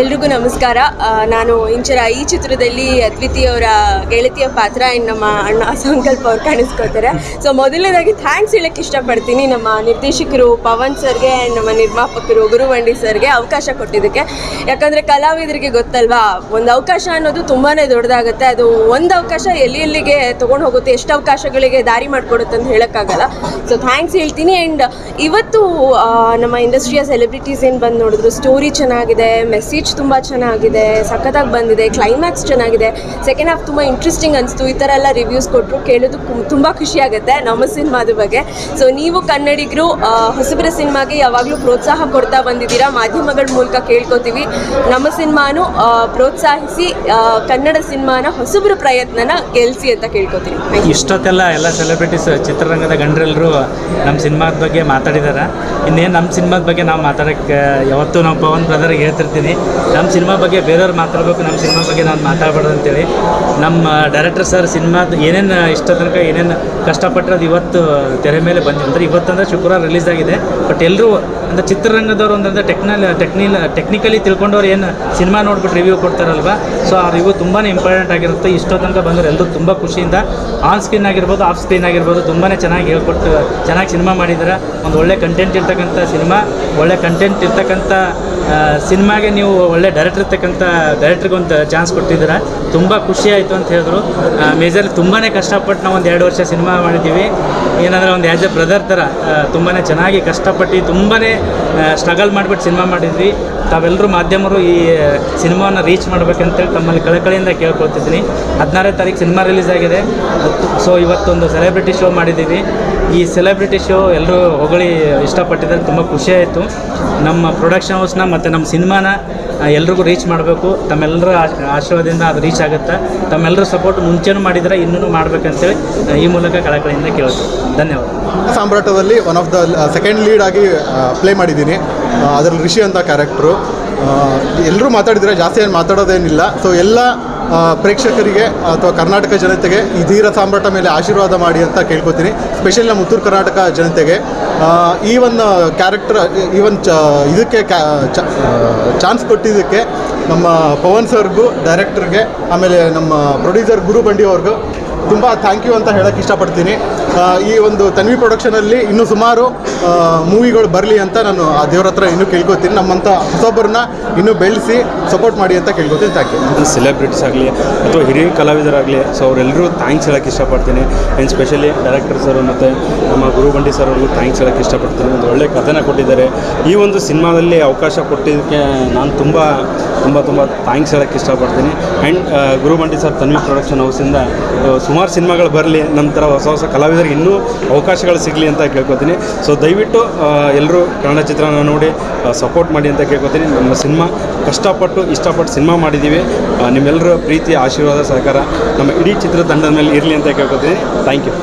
ಎಲ್ರಿಗೂ ನಮಸ್ಕಾರ. ನಾನು ಇಂಚರ ಈ ಚಿತ್ರದಲ್ಲಿ ಅದ್ವಿತಿಯವರ ಗೆಳತಿಯ ಪಾತ್ರ ಆ್ಯಂಡ್ ನಮ್ಮ ಅಣ್ಣ ಸಂಕಲ್ಪ ಅವ್ರು ಕಾಣಿಸ್ಕೊತಾರೆ ಸೊ ಮೊದಲನೇದಾಗಿ ಥ್ಯಾಂಕ್ಸ್ ಹೇಳಕ್ಕೆ ಇಷ್ಟಪಡ್ತೀನಿ ನಮ್ಮ ನಿರ್ದೇಶಕರು ಪವನ್ ಸರ್ಗೆ, ನಮ್ಮ ನಿರ್ಮಾಪಕರು ಗುರುವಂಡಿ ಸರ್ಗೆ ಅವಕಾಶ ಕೊಟ್ಟಿದ್ದಕ್ಕೆ. ಯಾಕಂದರೆ ಕಲಾವಿದರಿಗೆ ಗೊತ್ತಲ್ವಾ, ಒಂದು ಅವಕಾಶ ಅನ್ನೋದು ತುಂಬಾ ದೊಡ್ಡದಾಗುತ್ತೆ. ಅದು ಒಂದು ಅವಕಾಶ ಎಲ್ಲಿ ಎಲ್ಲಿಗೆ ತೊಗೊಂಡು ಹೋಗುತ್ತೆ, ಎಷ್ಟು ಅವಕಾಶಗಳಿಗೆ ದಾರಿ ಮಾಡಿಕೊಡುತ್ತೆ ಅಂತ ಹೇಳೋಕ್ಕಾಗಲ್ಲ. ಸೊ ಥ್ಯಾಂಕ್ಸ್ ಹೇಳ್ತೀನಿ. ಆ್ಯಂಡ್ ಇವತ್ತು ನಮ್ಮ ಇಂಡಸ್ಟ್ರಿಯ ಸೆಲೆಬ್ರಿಟೀಸ್ ಏನು ಬಂದು ನೋಡಿದ್ರು ಸ್ಟೋರಿ ಚೆನ್ನಾಗಿದೆ ಮೆಸೇಜ್ ತುಂಬ ಚೆನ್ನಾಗಿದೆ, ಸಖತ್ತಾಗಿ ಬಂದಿದೆ ಕ್ಲೈಮ್ಯಾಕ್ಸ್ ಚೆನ್ನಾಗಿದೆ. ಸೆಕೆಂಡ್ ಹಾಫ್ ತುಂಬ ಇಂಟ್ರೆಸ್ಟಿಂಗ್ ಅನಿಸ್ತು. ಈ ಥರ ಎಲ್ಲ ರಿವ್ಯೂಸ್ ಕೊಟ್ಟರು ಕೇಳೋದು ತುಂಬ ಖುಷಿಯಾಗುತ್ತೆ ನಮ್ಮ ಸಿನಿಮಾದ ಬಗ್ಗೆ. ಸೊ ನೀವು ಕನ್ನಡಿಗರು ಹೊಸಬರ ಸಿನಿಮಾಗೆ ಯಾವಾಗಲೂ ಪ್ರೋತ್ಸಾಹ ಕೊಡ್ತಾ ಬಂದಿದ್ದೀರಾ? ಮಾಧ್ಯಮಗಳ ಮೂಲಕ ಕೇಳ್ಕೊತೀವಿ. ನಮ್ಮ ಸಿನಿಮಾನು ಪ್ರೋತ್ಸಾಹಿಸಿ ಕನ್ನಡ ಸಿನಿಮಾನ ಹೊಸಬರ ಪ್ರಯತ್ನನ ಗೆಲ್ಲಿಸಿ ಅಂತ ಕೇಳ್ಕೊತೀವಿ. ಇಷ್ಟೊತ್ತೆಲ್ಲ ಎಲ್ಲ ಸೆಲೆಬ್ರಿಟೀಸ್ ಚಿತ್ರರಂಗದ ಗಂಡರೆಲ್ಲರೂ ನಮ್ಮ ಸಿನಿಮಾದ ಬಗ್ಗೆ ಮಾತಾಡಿದ್ದಾರೆ ಇನ್ನೇನು ನಮ್ಮ ಸಿನಿಮಾದ ಬಗ್ಗೆ ನಾವು ಮಾತಾಡೋಕ್ಕೆ, ಯಾವತ್ತೂ ನಾವು ಪವನ್ ಬ್ರದರ್ಗೆ ಹೇಳ್ತಿರ್ತೀನಿ. ನಮ್ಮ ಸಿನಿಮಾ ಬಗ್ಗೆ ಬೇರೆಯವ್ರು ಮಾತಾಡಬೇಕು ನಮ್ಮ ಸಿನಿಮಾ ಬಗ್ಗೆ ನಾನು ಮಾತಾಡಬಾರ್ದು ಅಂತೇಳಿ. ನಮ್ಮ ಡೈರೆಕ್ಟರ್ ಸರ್ ಸಿನಿಮಾದ ಏನೇನು ಇಷ್ಟ ತನಕ ಏನೇನು ಕಷ್ಟಪಟ್ಟರೆ ಅದು ಇವತ್ತು ತೆರೆ ಮೇಲೆ ಬಂದಿದೆ ಅಂದರೆ ಇವತ್ತಂದ್ರೆ ಶುಕ್ರವಾರ ರಿಲೀಸ್ ಆಗಿದೆ. ಬಟ್ ಎಲ್ಲರೂ ಅಂದರೆ ಚಿತ್ರರಂಗದವರು ಒಂದಂದರೆ ಟೆಕ್ನಲ್ ಟೆಕ್ನಿಲ್ ಟೆಕ್ನಿಕಲಿ ತಿಳ್ಕೊಂಡವ್ರು ಏನು ಸಿನಿಮಾ ನೋಡ್ಬಿಟ್ಟು ರಿವ್ಯೂ ಕೊಡ್ತಾರಲ್ವ? ಸೊ ಆ ರಿವ್ಯೂ ತುಂಬಾ ಇಂಪಾರ್ಟೆಂಟ್ ಆಗಿರುತ್ತೆ. ಇಷ್ಟೋ ತನಕ ಬಂದರೆ ಎಲ್ಲರೂ ತುಂಬ ಖುಷಿಯಿಂದ ಆನ್ ಸ್ಕ್ರೀನ್ ಆಗಿರ್ಬೋದು ಆಫ್ ಸ್ಕ್ರೀನ್ ಆಗಿರ್ಬೋದು ತುಂಬಾ ಚೆನ್ನಾಗಿ ಹೇಳ್ಕೊಟ್ಟು, ಚೆನ್ನಾಗಿ ಸಿನಿಮಾ ಮಾಡಿದ್ದಾರೆ ಒಂದು ಒಳ್ಳೆ ಕಂಟೆಂಟ್ ಇರ್ತಕ್ಕಂಥ ಸಿನಿಮಾ, ಒಳ್ಳೆ ಕಂಟೆಂಟ್ ಇರ್ತಕ್ಕಂಥ ಸಿನಿಮಾಗೆ ನೀವು ಒಳ್ಳೆ ಡೈರೆಕ್ಟರ್ ಇರ್ತಕ್ಕಂಥ ಡೈರೆಕ್ಟ್ರಿಗೆ ಒಂದು ಚಾನ್ಸ್ ಕೊಟ್ಟಿದ್ದೀರಾ. ತುಂಬ ಖುಷಿ ಆಯಿತು ಅಂತ ಹೇಳಿದ್ರು. ಮೇಜರ್ ತುಂಬಾ ಕಷ್ಟಪಟ್ಟು ನಾವು ಒಂದು ಎರಡು ವರ್ಷ ಸಿನಿಮಾ ಮಾಡಿದ್ದೀವಿ ಏನಂದರೆ ಒಂದು ಆ್ಯಸ್ ಎ ಬ್ರದರ್ ಥರ ತುಂಬಾ ಚೆನ್ನಾಗಿ ಕಷ್ಟಪಟ್ಟು ತುಂಬಾ ಸ್ಟ್ರಗಲ್ ಮಾಡಿಬಿಟ್ಟು ಸಿನಿಮಾ ಮಾಡಿದ್ವಿ. ತಾವೆಲ್ಲರೂ ಮಾಧ್ಯಮರು ಈ ಸಿನಿಮಾವನ್ನು ರೀಚ್ ಮಾಡಬೇಕಂತೇಳಿ ತಮ್ಮಲ್ಲಿ ಕಳಕಳಿಯಿಂದ ಕೇಳ್ಕೊಳ್ತಿದ್ದೀನಿ. ಹದಿನಾರನೇ ತಾರೀಕು ಸಿನಿಮಾ ರಿಲೀಸ್ ಆಗಿದೆ. ಸೊ ಇವತ್ತೊಂದು ಸೆಲೆಬ್ರಿಟಿ ಶೋ ಮಾಡಿದ್ದೀವಿ. ಈ ಸೆಲೆಬ್ರಿಟಿ ಶೋ ಎಲ್ಲರೂ ಹೊಗಳಿ ಇಷ್ಟಪಟ್ಟಿದ್ದಾರೆ, ತುಂಬ ಆಯಿತು. ನಮ್ಮ ಪ್ರೊಡಕ್ಷನ್ ಹೌಸ್ನ ಮತ್ತು ನಮ್ಮ ಸಿನಿಮಾನ ಎಲ್ರಿಗೂ ರೀಚ್ ಮಾಡಬೇಕು. ತಮ್ಮೆಲ್ಲರ ಆಶ್- ಆಶೀರ್ವಾದದಿಂದ ಅದು ರೀಚ್ ಆಗುತ್ತೆ. ತಮ್ಮೆಲ್ಲರ ಸಪೋರ್ಟ್ ಮುಂಚೆನೂ ಮಾಡಿದರೆ ಇನ್ನೂ ಮಾಡಬೇಕಂತೇಳಿ ಈ ಮೂಲಕ ಕಳಕಳಿಯಿಂದ ಕೇಳ್ತೀನಿ. ಧನ್ಯವಾದ. ಸಾಮ್ರಾಟದಲ್ಲಿ one of the second lead ಆಗಿ ಪ್ಲೇ ಮಾಡಿದ್ದೀನಿ. ಅದರಲ್ಲಿ ಋಷಿ ಅಂತ ಕ್ಯಾರೆಕ್ಟ್ರು ಎಲ್ಲರೂ ಮಾತಾಡಿದರೆ ಜಾಸ್ತಿ ಏನು ಮಾತಾಡೋದೇನಿಲ್ಲ. ಸೊ ಎಲ್ಲ ಪ್ರೇಕ್ಷಕರಿಗೆ ಅಥವಾ ಕರ್ನಾಟಕ ಜನತೆಗೆ ಈ ಧೀರ ಸಾಮ್ರಾಟ ಮೇಲೆ ಆಶೀರ್ವಾದ ಮಾಡಿ ಅಂತ ಕೇಳ್ಕೊತೀನಿ. ಸ್ಪೆಷಲ್ ನಮ್ಮ ಉತ್ತರ ಕರ್ನಾಟಕ ಜನತೆಗೆ. ಈ ಒಂದು ಕ್ಯಾರೆಕ್ಟರ್ ಈ ಒಂದು ಚ ಇದಕ್ಕೆ ಚಾನ್ಸ್ ಕೊಟ್ಟಿದ್ದಕ್ಕೆ ನಮ್ಮ ಪವನ್ ಸರ್ಗೂ ಡೈರೆಕ್ಟರ್ಗೆ ಆಮೇಲೆ ನಮ್ಮ ಪ್ರೊಡ್ಯೂಸರ್ ಗುರು ಬಂಡಿ ಅವ್ರಿಗೂ ತುಂಬ ಥ್ಯಾಂಕ್ ಯು ಅಂತ ಹೇಳೋಕ್ಕೆ ಇಷ್ಟಪಡ್ತೀನಿ. ಈ ಒಂದು ತನ್ವಿ ಪ್ರೊಡಕ್ಷನಲ್ಲಿ ಇನ್ನೂ ಸುಮಾರು ಮೂವಿಗಳು ಬರಲಿ ಅಂತ ನಾನು ಆ ದೇವ್ರ ಹತ್ರ ಇನ್ನೂ ಕೇಳ್ಕೊತೀನಿ. ನಮ್ಮಂಥ ಹೊಸೊಬ್ಬರನ್ನ ಇನ್ನೂ ಬೆಳೆಸಿ ಸಪೋರ್ಟ್ ಮಾಡಿ ಅಂತ ಕೇಳ್ಕೊತೀನಿ. ಥ್ಯಾಂಕ್ ಯು ಸೆಲೆಬ್ರಿಟೀಸ್ ಆಗಲಿ ಅಥವಾ ಹಿರಿಯ ಕಲಾವಿದರಾಗಲಿ ಸೊ ಅವರೆಲ್ಲರೂ ಥ್ಯಾಂಕ್ಸ್ ಹೇಳೋಕ್ಕೆ ಇಷ್ಟಪಡ್ತೀನಿ. ಆ್ಯಂಡ್ ಸ್ಪೆಷಲಿ ಡೈರೆಕ್ಟರ್ ಸರ್ ಮತ್ತು ನಮ್ಮ ಗುರುಬಂಡಿ ಸರ್ ಅವ್ರಿಗೂ ಥ್ಯಾಂಕ್ಸ್ ಹೇಳಕ್ಕೆ ಇಷ್ಟಪಡ್ತೀನಿ. ಒಂದು ಒಳ್ಳೆ ಕಥೆನ ಕೊಟ್ಟಿದ್ದಾರೆ. ಈ ಒಂದು ಸಿನಿಮಾದಲ್ಲಿ ಅವಕಾಶ ಕೊಟ್ಟಿದ್ದಕ್ಕೆ ನಾನು ತುಂಬ ತುಂಬ ತುಂಬ ಥ್ಯಾಂಕ್ಸ್ ಹೇಳಕ್ಕೆ ಇಷ್ಟಪಡ್ತೀನಿ. And Gurubandi sir Tanvi production ಹೌಸಿಂದ ಸುಮಾರು ಸಿನಿಮಾಗಳು ಬರಲಿ, ನಂತರ ಹೊಸ ಹೊಸ ಕಲಾವಿದರಿಗೆ ಇನ್ನೂ ಅವಕಾಶಗಳು ಸಿಗಲಿ ಅಂತ ಕೇಳ್ಕೊತೀನಿ. ಸೊ ದಯವಿಟ್ಟು ಎಲ್ಲರೂ ಕನ್ನಡ ಚಿತ್ರನ ನೋಡಿ ಸಪೋರ್ಟ್ ಮಾಡಿ ಅಂತ ಕೇಳ್ಕೊತೀನಿ. ನಮ್ಮ ಸಿನಿಮಾ ಕಷ್ಟಪಟ್ಟು ಇಷ್ಟಪಟ್ಟು ಸಿನಿಮಾ ಮಾಡಿದ್ದೀವಿ ನಿಮ್ಮೆಲ್ಲರ ಪ್ರೀತಿ, ಆಶೀರ್ವಾದ, ಸಹಕಾರ ನಮ್ಮ ಇಡೀ ಚಿತ್ರತಂಡದ ಮೇಲೆ ಇರಲಿ ಅಂತ ಕೇಳ್ಕೊತೀನಿ. Thank you